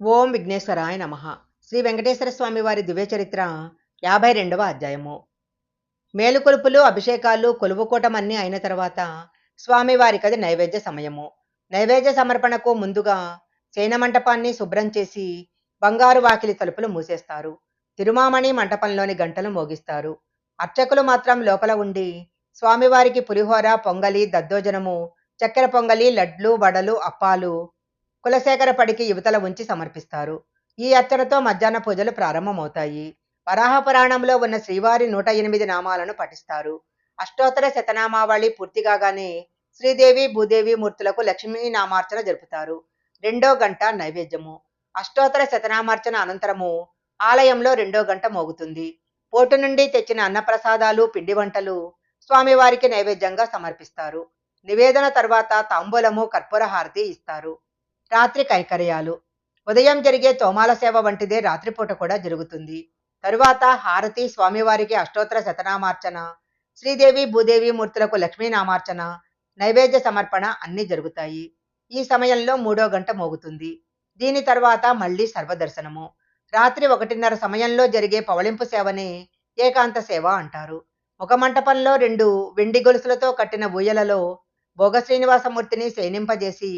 ఓం విఘ్నేశ్వరాయ నమ. శ్రీ వెంకటేశ్వర స్వామి వారి దివ్యచరిత్ర యాభై రెండవ అధ్యాయము. మేలుకొలుపులు అభిషేకాలు కొలువుకోటమన్నీ అయిన తర్వాత స్వామివారికి అది నైవేద్య సమయము. నైవేద్య సమర్పణకు ముందుగా శయన మంటపాన్ని శుభ్రం చేసి బంగారు వాకిలి తలుపులు మూసేస్తారు. తిరుమామణి మంటపంలోని గంటలు మోగిస్తారు. అర్చకులు మాత్రం లోపల ఉండి స్వామివారికి పులిహోర పొంగలి దద్దోజనము చక్కెర పొంగలి లడ్లు వడలు అప్పాలు కులశేఖర పడికి యువతల ఉంచి సమర్పిస్తారు. ఈ అర్చనతో మధ్యాహ్న పూజలు ప్రారంభమవుతాయి. వరాహ పురాణంలో ఉన్న శ్రీవారి నూట ఎనిమిది నామాలను పఠిస్తారు. అష్టోత్తర శతనామావళి పూర్తి కాగానే శ్రీదేవి భూదేవి మూర్తులకు లక్ష్మీ నామార్చన జరుపుతారు. రెండో గంట నైవేద్యము. అష్టోత్తర శతనామార్చన అనంతరము ఆలయంలో రెండో గంట మోగుతుంది. పోటు నుండి తెచ్చిన అన్నప్రసాదాలు పిండి వంటలు స్వామివారికి నైవేద్యంగా సమర్పిస్తారు. నివేదన తర్వాత తాంబూలము కర్పూర హారతి ఇస్తారు. రాత్రి కైకర్యాలు. ఉదయం జరిగే తోమాల సేవ వంటిదే రాత్రిపూట కూడా జరుగుతుంది. తరువాత హారతి స్వామివారికి అష్టోత్తర శతనామార్చన శ్రీదేవి భూదేవి మూర్తులకు లక్ష్మీనామార్చన నైవేద్య సమర్పణ అన్నీ జరుగుతాయి. ఈ సమయంలో మూడో గంట మోగుతుంది. దీని తర్వాత మళ్ళీ సర్వదర్శనము. రాత్రి ఒకటిన్నర సమయంలో జరిగే పవళింపు సేవని ఏకాంత సేవ అంటారు. ఒక మంటపంలో రెండు వెండి గొలుసులతో కట్టిన ఊయలలో భోగ శ్రీనివాసమూర్తిని శయనింపజేసి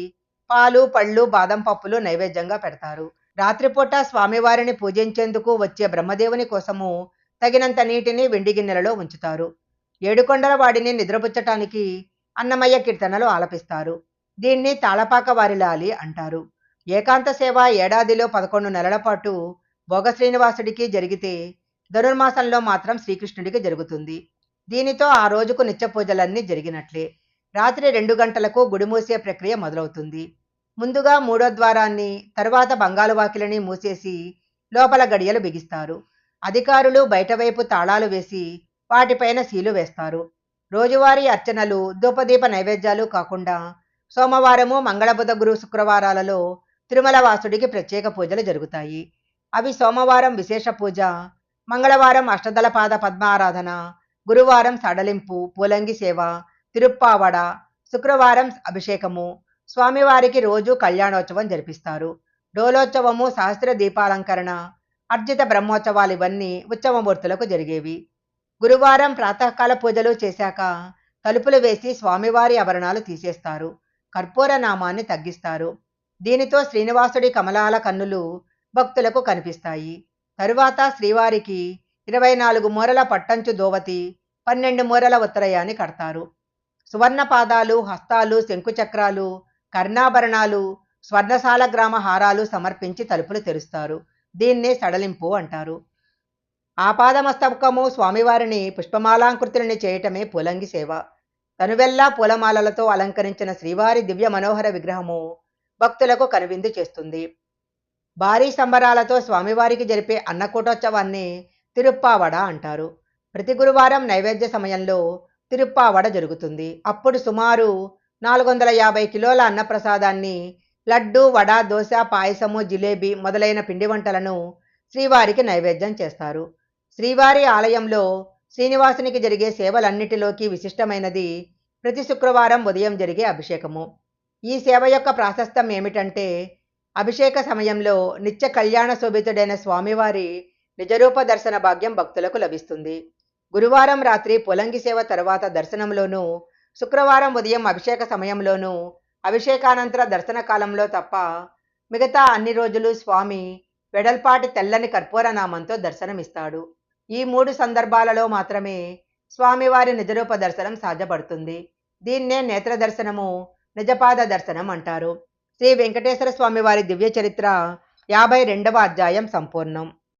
పాలు పళ్ళు బాదం పప్పులు నైవేద్యంగా పెడతారు. రాత్రిపూట స్వామివారిని పూజించేందుకు వచ్చే బ్రహ్మదేవుని కోసము తగినంత నీటిని వెండి గిన్నెలలో ఉంచుతారు. ఏడుకొండల వాడిని నిద్రపుచ్చటానికి అన్నమయ్య కీర్తనలు ఆలపిస్తారు. దీన్ని తాళపాక వారిలాలి అంటారు. ఏకాంత సేవ ఏడాదిలో పదకొండు నెలల పాటు భోగ శ్రీనివాసుడికి జరిగితే ధనుర్మాసంలో మాత్రం శ్రీకృష్ణుడికి జరుగుతుంది. దీనితో ఆ రోజుకు నిత్య పూజలన్నీ జరిగినట్లే. రాత్రి రెండు గంటలకు గుడి మూసే ప్రక్రియ మొదలవుతుంది. ముందుగా మూడో ద్వారాన్ని తరువాత బంగాళవాకిలిని మూసేసి లోపల గడియలు బిగిస్తారు. అధికారులు బయటవైపు తాళాలు వేసి వాటిపైన సీలు వేస్తారు. రోజువారీ అర్చనలు ధూపదీప నైవేద్యాలు కాకుండా సోమవారము మంగళబుధ గురు శుక్రవారాలలో తిరుమల వాసుడికి ప్రత్యేక పూజలు జరుగుతాయి. అవి సోమవారం విశేష పూజ మంగళవారం అష్టదళపాద పద్మారాధన గురువారం సడలింపు పూలంగి సేవ తిరుప్పావడ శుక్రవారం అభిషేకము స్వామివారికి రోజు కళ్యాణోత్సవం జరిపిస్తారు. డోలోత్సవము సహస్ర దీపాలంకరణ అర్జిత బ్రహ్మోత్సవాలు ఇవన్నీ ఉత్సవమూర్తులకు జరిగేవి. గురువారం ప్రాతకాల పూజలు చేశాక తలుపులు వేసి స్వామివారి ఆభరణాలు తీసేస్తారు. కర్పూర నామాన్ని తగ్గిస్తారు. దీనితో శ్రీనివాసుడి కమలాల కన్నులు భక్తులకు కనిపిస్తాయి. తరువాత శ్రీవారికి ఇరవై నాలుగు మూరల పట్టంచు దోవతి పన్నెండు మూరల ఉత్తరయాన్ని కడతారు. సువర్ణ పాదాలు హస్తాలు శంకుచక్రాలు కర్ణాభరణాలు స్వర్ణశాల గ్రామ హారాలు సమర్పించి తలుపులు తెరుస్తారు. దీన్నే సడలింపు అంటారు. ఆపాదమస్తకము స్వామివారిని పుష్పమాలాంకృతులని చేయటమే పూలంగి సేవ. తనువెల్లా పూలమాలలతో అలంకరించిన శ్రీవారి దివ్య మనోహర విగ్రహము భక్తులకు కనువిందు చేస్తుంది. భారీ సంబరాలతో స్వామివారికి జరిపే అన్నకూటోత్సవాన్ని తిరుప్పావడ అంటారు. ప్రతి గురువారం నైవేద్య సమయంలో తిరుప్పావడ జరుగుతుంది. అప్పుడు సుమారు నాలుగు వందల యాభై కిలోల అన్నప్రసాదాన్ని లడ్డు వడ దోశ పాయసము జిలేబీ మొదలైన పిండి వంటలను శ్రీవారికి నైవేద్యం చేస్తారు. శ్రీవారి ఆలయంలో శ్రీనివాసునికి జరిగే సేవలన్నిటిలోకి విశిష్టమైనది ప్రతి శుక్రవారం ఉదయం జరిగే అభిషేకము. ఈ సేవ యొక్క ప్రాశస్తం ఏమిటంటే అభిషేక సమయంలో నిత్య కళ్యాణ శోభితుడైన స్వామివారి నిజరూప దర్శన భాగ్యం భక్తులకు లభిస్తుంది. గురువారం రాత్రి పొలంగి సేవ తర్వాత దర్శనంలోనూ శుక్రవారం ఉదయం అభిషేక సమయంలోనూ అభిషేకానంతర దర్శన కాలంలో తప్ప మిగతా అన్ని రోజులు స్వామి వెడల్పాటి తెల్లని కర్పూరనామంతో దర్శనమిస్తాడు. ఈ మూడు సందర్భాలలో మాత్రమే స్వామివారి నిజరూప దర్శనం సాధ్యపడుతుంది. దీన్నే నేత్ర దర్శనము నిజపాద దర్శనం అంటారు. శ్రీ వెంకటేశ్వర స్వామివారి దివ్య చరిత్ర యాభై రెండవ అధ్యాయం సంపూర్ణం.